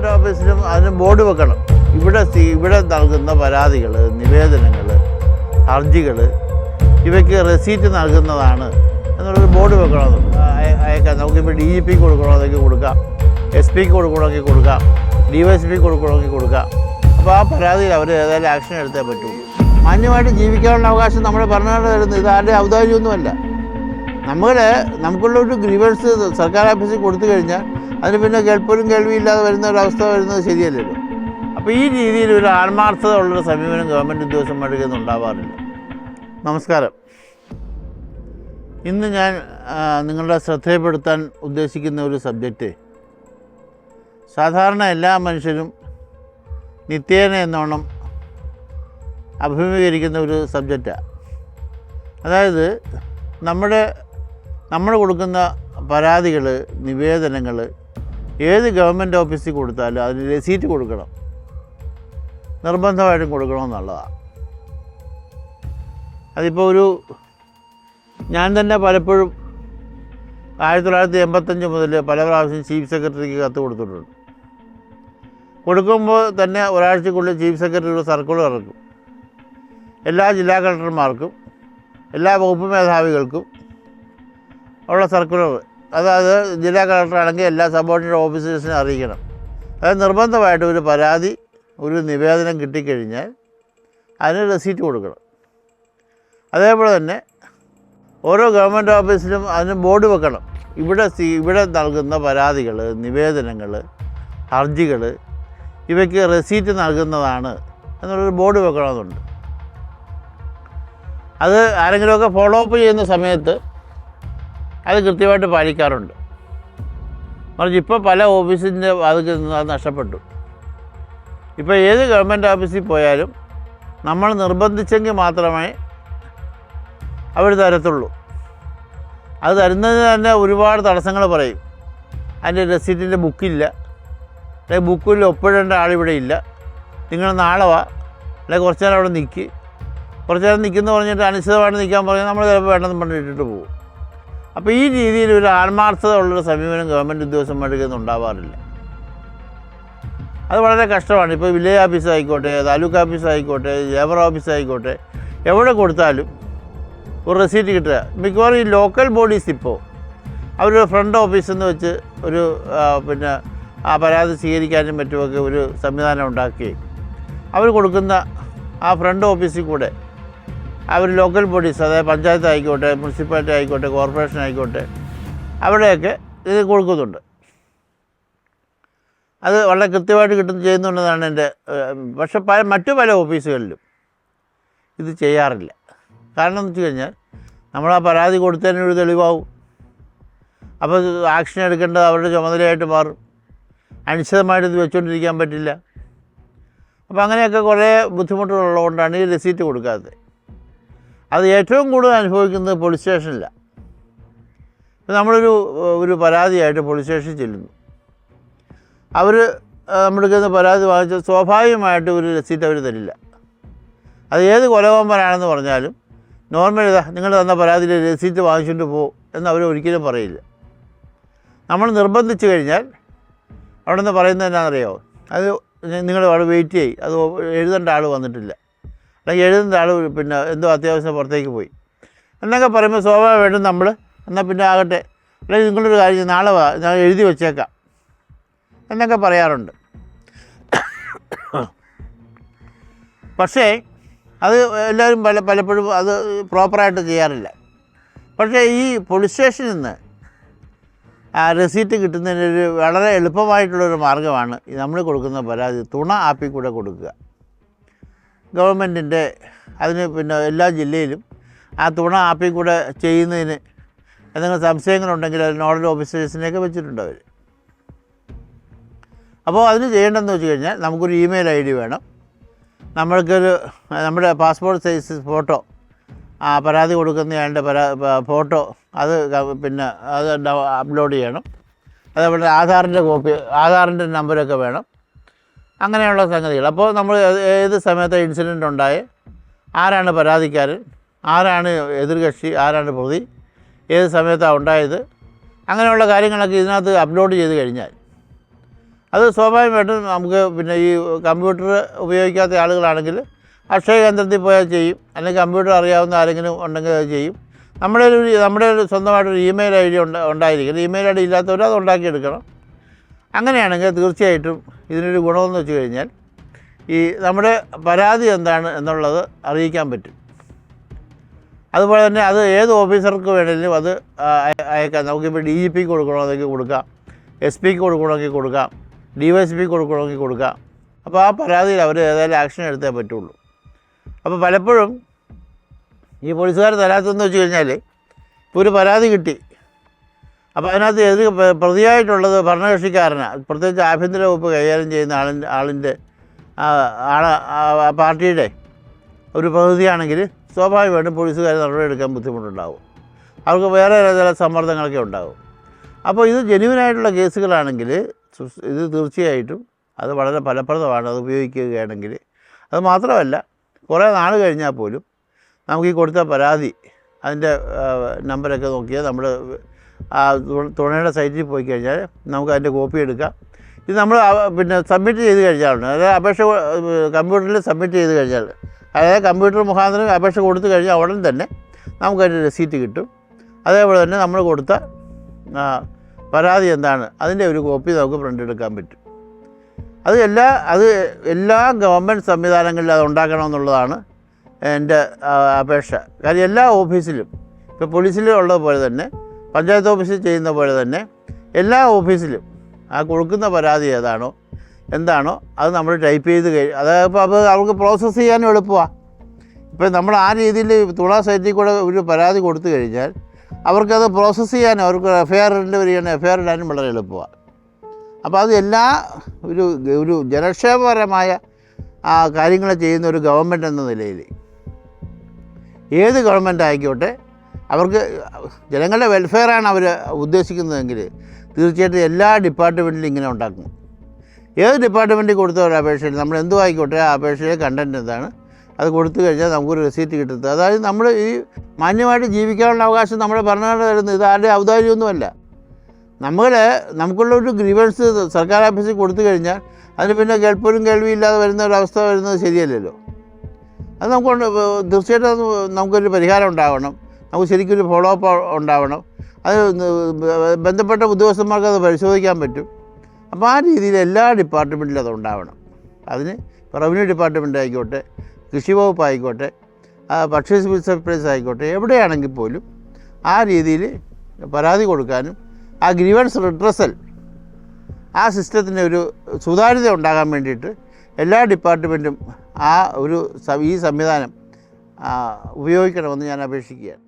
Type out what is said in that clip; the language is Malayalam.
ഗവൺമെന്റ് ഓഫീസിലും അതിന് ബോർഡ് വെക്കണം. ഇവിടെ ഇവിടെ നൽകുന്ന പരാതികൾ നിവേദനങ്ങൾ ഹർജികൾ ഇവയ്ക്ക് റെസീറ്റ് നൽകുന്നതാണ് എന്നുള്ളൊരു ബോർഡ് വെക്കണം. അയ- അയക്കാം. നമുക്കിപ്പോൾ ഡി ജി പിക്ക് കൊടുക്കണമെങ്കിൽ കൊടുക്കാം. എസ് പിക്ക് കൊടുക്കണമെങ്കിൽ കൊടുക്കാം. ഡി വൈ എസ് പിക്ക് കൊടുക്കണമെങ്കിൽ കൊടുക്കാം. അപ്പോൾ ആ പരാതിയിൽ അവർ ഏതായാലും ആക്ഷൻ എടുത്തേ പറ്റൂ. മാന്യമായിട്ട് ജീവിക്കാനുള്ള അവകാശം നമ്മുടെ ഭരണഘടന തരുന്നത് ഇത് ആരുടെ ഔദാര്യമൊന്നുമല്ല. നമ്മൾ നമുക്കുള്ള ഒരു ഗ്രീവൻസ് സർക്കാർ ഓഫീസിൽ കൊടുത്തു കഴിഞ്ഞാൽ അതിന് പിന്നെ കേൾപ്പോലും കേൾവിയില്ലാതെ വരുന്ന ഒരവസ്ഥ വരുന്നത് ശരിയല്ലല്ലോ അപ്പോൾ ഈ രീതിയിൽ ഒരു ആത്മാർത്ഥത ഉള്ളൊരു സമീപനം ഗവൺമെന്റ് ഉദ്യോഗസ്ഥ മഴയൊന്നും ഉണ്ടാവാറില്ല. നമസ്കാരം. ഇന്ന് ഞാൻ നിങ്ങളുടെ ശ്രദ്ധയപ്പെടുത്താൻ ഉദ്ദേശിക്കുന്ന ഒരു സബ്ജക്റ്റ് സാധാരണ എല്ലാ മനുഷ്യരും നിത്യേന എന്നോണം അഭിമുഖീകരിക്കുന്ന ഒരു സബ്ജക്റ്റാണ് അതായത് നമ്മുടെ നമ്മൾ കൊടുക്കുന്ന പരാതികൾ നിവേദനങ്ങൾ ഏത് ഗവൺമെന്റ് ഓഫീസിൽ കൊടുത്താലും അതിന് രസീറ്റ് കൊടുക്കണം. നിർബന്ധമായിട്ടും കൊടുക്കണമെന്നുള്ളതാണ് അതിപ്പോൾ ഒരു ഞാൻ തന്നെ പലപ്പോഴും ആയിരത്തി തൊള്ളായിരത്തി എൺപത്തഞ്ച് മുതൽ പല പ്രാവശ്യം ചീഫ് സെക്രട്ടറിക്ക് കത്ത് കൊടുത്തിട്ടുണ്ട്. കൊടുക്കുമ്പോൾ തന്നെ ഒരാഴ്ചക്കുള്ളിൽ ചീഫ് സെക്രട്ടറിയുടെ ഒരു സർക്കുലർ ഇറക്കും. എല്ലാ ജില്ലാ കളക്ടർമാർക്കും എല്ലാ വകുപ്പ് മേധാവികൾക്കും ഉള്ള സർക്കുലർ അതായത് ജില്ലാ കളക്ടറാണെങ്കിൽ എല്ലാ സബോർഡിനേറ്റ് ഓഫീസേഴ്സിനെ അറിയിക്കണം. അത് നിർബന്ധമായിട്ട് ഒരു പരാതി ഒരു നിവേദനം കിട്ടിക്കഴിഞ്ഞാൽ അതിന് റെസീറ്റ് കൊടുക്കണം. അതേപോലെ തന്നെ ഓരോ ഗവൺമെന്റ് ഓഫീസിലും അതിന് ബോർഡ് വെക്കണം. ഇവിടെ ഇവിടെ നൽകുന്ന പരാതികൾ നിവേദനങ്ങൾ ഹർജികൾ ഇവയ്ക്ക് റെസീറ്റ് നൽകുന്നതാണ് എന്നുള്ളൊരു ബോർഡ് വെക്കണമെന്നുണ്ട്. അത് ആരെങ്കിലുമൊക്കെ ഫോളോ അപ്പ് ചെയ്യുന്ന സമയത്ത് അത് കൃത്യമായിട്ട് പാലിക്കാറുണ്ട്. മറിച്ച് ഇപ്പോൾ പല ഓഫീസിന്റെ അത് നഷ്ടപ്പെട്ടു. ഇപ്പോൾ ഏത് ഗവൺമെന്റ് ഓഫീസിൽ പോയാലും നമ്മൾ നിർബന്ധിച്ചെങ്കിൽ മാത്രമേ അവർ തരത്തുള്ളൂ. അത് തരുന്നതിന് തന്നെ ഒരുപാട് തടസ്സങ്ങൾ പറയും. അതിന്റെ രസീറ്റിന്റെ ബുക്കില്ല അല്ലെങ്കിൽ ബുക്കിൽ ഒപ്പിടേണ്ട ആളിവിടെ ഇല്ല. നിങ്ങൾ നാളെ വാ. അല്ലെങ്കിൽ കുറച്ച് നേരം അവിടെ നിൽക്കി കുറച്ച് നേരം നിൽക്കുന്നു പറഞ്ഞിട്ട് അനിശ്ചിതമായിട്ട് നിൽക്കാൻ പറഞ്ഞാൽ നമ്മൾ ചിലപ്പോൾ വേണ്ടെന്ന് പറഞ്ഞിട്ട് ഇട്ടിട്ട് പോകും. അപ്പോൾ ഈ രീതിയിൽ ഒരു ആത്മാർത്ഥത ഉള്ളൊരു സമീപനം ഗവൺമെന്റ് ഉദ്യോഗസ്ഥന്മാർക്ക് ഉണ്ടാവാറില്ല. അത് വളരെ കഷ്ടമാണ്. ഇപ്പോൾ വില്ലേജ് ഓഫീസ് ആയിക്കോട്ടെ താലൂക്ക് ഓഫീസ് ആയിക്കോട്ടെ ലേബർ ഓഫീസ് ആയിക്കോട്ടെ എവിടെ കൊടുത്താലും ഒരു റെസീറ്റ് കിട്ടുക. മിക്കവാറും ഈ ലോക്കൽ ബോഡീസ് ഇപ്പോൾ അവർ ഫ്രണ്ട് ഓഫീസിൽ നിന്ന് വെച്ച് ഒരു പിന്നെ ആ പരാതി സ്വീകരിക്കാനും മറ്റുമൊക്കെ ഒരു സംവിധാനം ഉണ്ടാക്കുകയും അവർ കൊടുക്കുന്ന ആ ഫ്രണ്ട് ഓഫീസിൽ കൂടെ അവർ ലോക്കൽ ബോഡീസ് അതായത് പഞ്ചായത്ത് ആയിക്കോട്ടെ മുനിസിപ്പാലിറ്റി ആയിക്കോട്ടെ കോർപ്പറേഷൻ ആയിക്കോട്ടെ അവിടെയൊക്കെ ഇത് കൊടുക്കുന്നുണ്ട്. അത് വളരെ കൃത്യമായിട്ട് കിട്ടുന്ന ചെയ്യുന്നുണ്ടെന്നാണ് എന്റെ പക്ഷെ പല മറ്റു പല ഓഫീസുകളിലും ഇത് ചെയ്യാറില്ല. കാരണം എന്ന് വെച്ച് കഴിഞ്ഞാൽ നമ്മൾ ആ പരാതി കൊടുത്തതിനൊരു തെളിവാവും. അപ്പോൾ ആക്ഷൻ എടുക്കേണ്ടത് അവരുടെ ചുമതലയായിട്ട് മാറും. അനിശ്ചിതമായിട്ട് ഇത് വെച്ചുകൊണ്ടിരിക്കാൻ പറ്റില്ല. അപ്പോൾ അങ്ങനെയൊക്കെ കുറേ ബുദ്ധിമുട്ടുകളുള്ളതുകൊണ്ടാണ് ഈ റെസീറ്റ് കൊടുക്കാത്തത്. അത് ഏറ്റവും കൂടുതൽ അനുഭവിക്കുന്നത് പോലീസ് സ്റ്റേഷനിലാണ് ഇപ്പം നമ്മളൊരു ഒരു പരാതിയായിട്ട് പോലീസ് സ്റ്റേഷനിൽ ചെല്ലുന്നു. അവർ നിന്ന് പരാതി വാങ്ങിച്ച സ്വാഭാവികമായിട്ട് ഒരു രസീറ്റ് അവർ തരില്ല. അത് ഏത് കൊലകൊമ്പനാണെന്ന് പറഞ്ഞാലും നോർമൽ ഇതാ നിങ്ങൾ തന്ന പരാതിയിൽ രസീറ്റ് വാങ്ങിച്ചുകൊണ്ട് പോ എന്ന് അവർ ഒരിക്കലും പറയില്ല. നമ്മൾ നിർബന്ധിച്ചു കഴിഞ്ഞാൽ അവിടെ നിന്ന് പറയുന്നത് എന്നാണെന്നറിയാമോ അത് നിങ്ങൾ അവിടെ വെയിറ്റ് ചെയ്യും. അത് എഴുതേണ്ട ആൾ വന്നിട്ടില്ല. അല്ലെങ്കിൽ എഴുതുന്ന ആൾ പിന്നെ എന്തോ അത്യാവശ്യം പുറത്തേക്ക് പോയി. എന്നൊക്കെ പറയുമ്പോൾ സ്വാഭാവികമായിട്ടും നമ്മൾ എന്നാൽ പിന്നെ ആകട്ടെ. അല്ലെങ്കിൽ നിങ്ങളൊരു കാര്യം നാളെ വാ. ഞാൻ എഴുതി വെച്ചേക്കാം. എന്നൊക്കെ പറയാറുണ്ട്. പക്ഷേ അത് എല്ലാവരും പല പലപ്പോഴും അത് പ്രോപ്പറായിട്ട് ചെയ്യാറില്ല. പക്ഷേ ഈ പോലീസ് സ്റ്റേഷനിൽ നിന്ന് ആ റെസീറ്റ് കിട്ടുന്നതിനൊരു വളരെ എളുപ്പമായിട്ടുള്ളൊരു മാർഗമാണ് നമ്മൾ കൊടുക്കുന്ന പരാതി. തുണ ആപ്പിൽ കൂടെ കൊടുക്കുക. ഗവൺമെന്റിന്റെ അതിന് പിന്നെ എല്ലാ ജില്ലയിലും ആ തുണ ആപ്പിൽ കൂടെ ചെയ്യുന്നതിന് എന്തെങ്കിലും സംശയങ്ങളുണ്ടെങ്കിൽ അത് നോഡൽ ഓഫീസേഴ്സിനെയൊക്കെ വെച്ചിട്ടുണ്ട് അവർ. അപ്പോൾ അതിന് ചെയ്യേണ്ടതെന്ന് വെച്ച് കഴിഞ്ഞാൽ നമുക്കൊരു ഇമെയിൽ ഐ ഡി വേണം. നമ്മൾക്കൊരു നമ്മുടെ പാസ്പോർട്ട് സൈസ് ഫോട്ടോ ആ പരാതി കൊടുക്കുന്നയാളുടെ പരാ ഫോട്ടോ അത് പിന്നെ അത് അപ്ലോഡ് ചെയ്യണം. അതേപോലെ ആധാറിന്റെ കോപ്പി ആധാറിന്റെ നമ്പരൊക്കെ വേണം. അങ്ങനെയുള്ള സംഗതികൾ. അപ്പോൾ നമ്മൾ ഏത് സമയത്ത് ഇൻസിഡന്റ് ഉണ്ടായ? ആരാണ് പരാതിക്കാരൻ? ആരാണ് എതിർകക്ഷി? ആരാണ് പ്രതി? ഏത് സമയത്താണ് ഉണ്ടായത്? അങ്ങനെയുള്ള കാര്യങ്ങളൊക്കെ ഇതിനകത്ത് അപ്ലോഡ് ചെയ്ത് കഴിഞ്ഞാൽ. അത് സ്വാഭാവികമായിട്ടും നമുക്ക് പിന്നെ ഈ കമ്പ്യൂട്ടർ ഉപയോഗിക്കാത്ത ആളുകളാണെങ്കിൽ അക്ഷയ കേന്ദ്രത്തിൽ പോയാൽ ചെയ്യും. അല്ലെങ്കിൽ കമ്പ്യൂട്ടർ അറിയാവുന്ന ആരെങ്കിലും ഉണ്ടെങ്കിൽ അത് ചെയ്യും. നമ്മുടെ ഒരു നമ്മുടെ ഒരു സ്വന്തമായിട്ടൊരു ഇമെയിൽ ഐ ഡി ഉണ്ട് ഉണ്ടായിരിക്കണം ഇമെയിൽ ഐ ഡി ഇല്ലാത്തവർ അത് ഉണ്ടാക്കിയെടുക്കണം. അങ്ങനെയാണെങ്കിൽ തീർച്ചയായിട്ടും ഇതിനൊരു ഗുണമെന്ന് വെച്ച് കഴിഞ്ഞാൽ ഈ നമ്മുടെ പരാതി എന്താണ് എന്നുള്ളത് അറിയിക്കാൻ പറ്റും. അതുപോലെ തന്നെ അത് ഏത് ഓഫീസർക്ക് വേണമെങ്കിലും അത് അയക്കാം. നമുക്കിപ്പോൾ ഡി ജി പിക്ക് കൊടുക്കണമെങ്കിൽ കൊടുക്കാം. എസ് പിക്ക് കൊടുക്കണമെങ്കിൽ കൊടുക്കാം. ഡി വൈ എസ് പിക്ക് കൊടുക്കണമെങ്കിൽ കൊടുക്കാം. അപ്പോൾ ആ പരാതിയിൽ അവർ ഏതായാലും ആക്ഷൻ എടുത്തേ പറ്റുള്ളൂ. അപ്പോൾ പലപ്പോഴും ഈ പോലീസുകാർ തരാത്തതെന്ന് വെച്ച് കഴിഞ്ഞാൽ ഇപ്പോൾ ഒരു പരാതി കിട്ടി. അപ്പോൾ അതിനകത്ത് എതിർ പ്രതിയായിട്ടുള്ളത് ഭരണകക്ഷിക്കാരനാണ് പ്രത്യേകിച്ച് ആഭ്യന്തര വകുപ്പ് കൈകാര്യം ചെയ്യുന്ന ആളിന്റെ ആളിന്റെ ആ, പാർട്ടിയുടെ ഒരു പ്രതിനിധിയാണെങ്കിൽ സ്വാഭാവികമായിട്ടും പോലീസുകാർ നടപടിയെടുക്കാൻ ബുദ്ധിമുട്ടുണ്ടാവും. അവർക്ക് വേറെ ചില സമ്മർദ്ദങ്ങളൊക്കെ ഉണ്ടാകും അപ്പോൾ ഇത് ജെന്യുവനായിട്ടുള്ള കേസുകളാണെങ്കിൽ ഇത് തീർച്ചയായിട്ടും അത് വളരെ ഫലപ്രദമാണ് അത് ഉപയോഗിക്കുകയാണെങ്കിൽ. അത് മാത്രമല്ല കുറേ നാൾ കഴിഞ്ഞാൽ പോലും നമുക്ക് ഈ കൊടുത്ത പരാതി അതിന്റെ നമ്പരൊക്കെ നോക്കിയാൽ നമ്മൾ ആ തുണയുടെ സൈറ്റിൽ പോയി കഴിഞ്ഞാൽ നമുക്ക് അതിന്റെ കോപ്പി എടുക്കാം. ഇത് നമ്മൾ പിന്നെ സബ്മിറ്റ് ചെയ്ത് കഴിഞ്ഞാലുണ്ട്. അതായത് അപേക്ഷ കമ്പ്യൂട്ടറിൽ സബ്മിറ്റ് ചെയ്ത് കഴിഞ്ഞാൽ അതായത് കമ്പ്യൂട്ടർ മുഖാന്തരം അപേക്ഷ കൊടുത്തു കഴിഞ്ഞാൽ ഉടൻ തന്നെ നമുക്കതിന്റെ റെസീറ്റ് കിട്ടും. അതേപോലെ തന്നെ നമ്മൾ കൊടുത്ത പരാതി എന്താണ് അതിന്റെ ഒരു കോപ്പി നമുക്ക് പ്രിന്റ് എടുക്കാൻ പറ്റും. അത് എല്ലാ അത് എല്ലാ ഗവൺമെന്റ് സംവിധാനങ്ങളിലും അത് ഉണ്ടാക്കണമെന്നുള്ളതാണ് എന്റെ അപേക്ഷ. കാര്യം എല്ലാ ഓഫീസിലും ഇപ്പോൾ പോലീസിലും ഉള്ളത് പോലെ തന്നെ പഞ്ചായത്ത് ഓഫീസിൽ ചെയ്യുന്ന പോലെ തന്നെ എല്ലാ ഓഫീസിലും ആ കൊടുക്കുന്ന പരാതി ഏതാണോ എന്താണോ അത് നമ്മൾ ടൈപ്പ് ചെയ്ത് കഴി അതായത് ഇപ്പോൾ അത് അവർക്ക് പ്രോസസ്സ് ചെയ്യാനും എളുപ്പമാണ് ഇപ്പം നമ്മൾ ആ രീതിയിൽ തുള സൈറ്റിൽ കൂടെ ഒരു പരാതി കൊടുത്തു കഴിഞ്ഞാൽ അവർക്കത് പ്രോസസ്സ് ചെയ്യാനും അവർക്ക് എഫ് ഐ ആറിന്റെ വരികയാണ് എഫ് ഐ ആർ ഇടാനും വളരെ എളുപ്പമാണ് അപ്പോൾ അത് എല്ലാ ഒരു ഒരു ജനക്ഷേമപരമായ ആ കാര്യങ്ങൾ ചെയ്യുന്ന ഒരു ഗവൺമെന്റ് എന്ന നിലയിൽ ഏത് ഗവൺമെന്റ് ആയിക്കോട്ടെ അവർക്ക് ജനങ്ങളുടെ വെൽഫെയറാണ് അവർ ഉദ്ദേശിക്കുന്നതെങ്കിൽ തീർച്ചയായിട്ടും എല്ലാ ഡിപ്പാർട്ട്മെന്റിലും ഇങ്ങനെ ഉണ്ടാക്കും. ഏത് ഡിപ്പാർട്ട്മെന്റിൽ കൊടുത്ത ഒരു അപേക്ഷയിൽ നമ്മൾ എന്തു ആയിക്കോട്ടെ ആ അപേക്ഷയിലെ കണ്ടന്റ് എന്താണ്? അത് കൊടുത്തു കഴിഞ്ഞാൽ നമുക്കൊരു റെസീറ്റ് കിട്ടുന്നത്. അതായത് നമ്മൾ ഈ മാന്യമായിട്ട് ജീവിക്കാനുള്ള അവകാശം നമ്മുടെ ഭരണഘടന തരുന്നത് ഇത് ആരുടെ ഔദാര്യമൊന്നുമല്ല. നമ്മൾ നമുക്കുള്ള ഒരു ഗ്രീവൻസ് സർക്കാർ ഓഫീസിൽ കൊടുത്തു കഴിഞ്ഞാൽ അതിന് പിന്നെ കേൾപ്പോരും കേൾവിയില്ലാതെ വരുന്ന ഒരു അവസ്ഥ വരുന്നത് ശരിയല്ലല്ലോ. അത് നമുക്ക്. തീർച്ചയായിട്ടും നമുക്കൊരു പരിഹാരം ഉണ്ടാവണം. നമുക്ക് ശരിക്കൊരു ഫോളോ അപ്പ് ഉണ്ടാവണം. അത് ബന്ധപ്പെട്ട ഉദ്യോഗസ്ഥന്മാർക്ക് അത് പരിശോധിക്കാൻ പറ്റും. അപ്പോൾ ആ രീതിയിൽ എല്ലാ ഡിപ്പാർട്ട്മെന്റിലും അത് ഉണ്ടാവണം. അതിന് റവന്യൂ ഡിപ്പാർട്ട്മെന്റ് ആയിക്കോട്ടെ കൃഷി വകുപ്പ് ആയിക്കോട്ടെ ഭക്ഷ്യ സിവിൽ സപ്ലൈസ് ആയിക്കോട്ടെ എവിടെയാണെങ്കിൽ പോലും ആ രീതിയിൽ പരാതി കൊടുക്കാനും ആ ഗ്രീവൻസ് റിഡ്രസൽ ആ സിസ്റ്റത്തിന് ഒരു സുതാര്യത ഉണ്ടാകാൻ വേണ്ടിയിട്ട് എല്ലാ ഡിപ്പാർട്ട്മെന്റും ആ ഒരു ഈ സംവിധാനം ഉപയോഗിക്കണമെന്ന് ഞാൻ അപേക്ഷിക്കുകയാണ്.